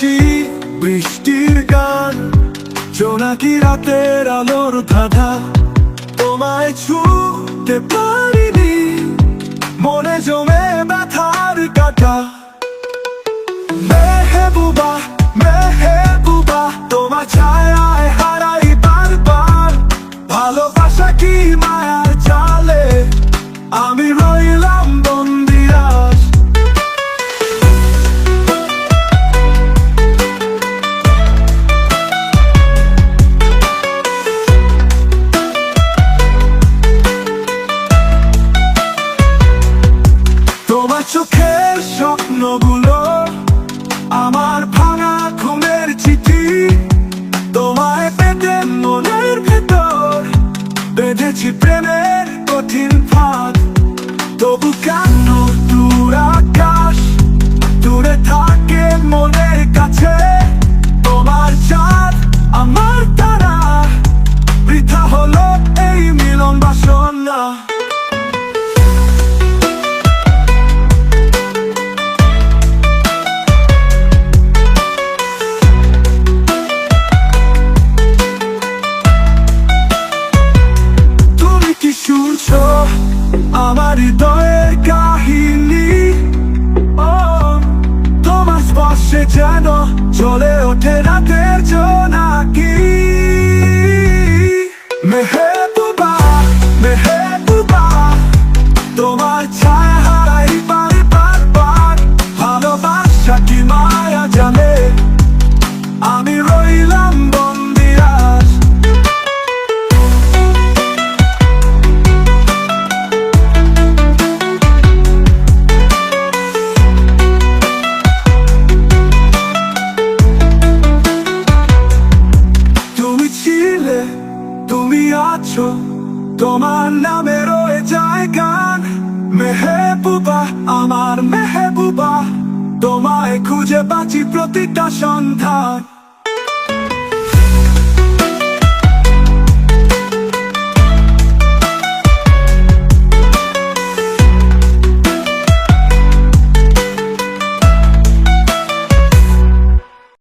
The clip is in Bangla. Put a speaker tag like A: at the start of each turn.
A: হাসি বৃষ্টির গান। জোনাকি রাতের আলোর ধাঁধা? তোমায় ছুটতে পারিনি। মনে জমে ব্যথার কাটা। মেহেবুবা চোখের স্বপ্নগুলো আমার ভাঙা ঘুমের চিঠি। তোমায় পেতে মনের ভেতর বেঁধেছি প্রেমের স্পর্শে যেন চলে ওঠে রাতের জোনাকি। আছো তোমার নামে রয়ে যায় গান। মেহেবুবা আমার মেহেবুবা তোমায় খুঁজে বাঁচি প্রতিটা সন্ধান।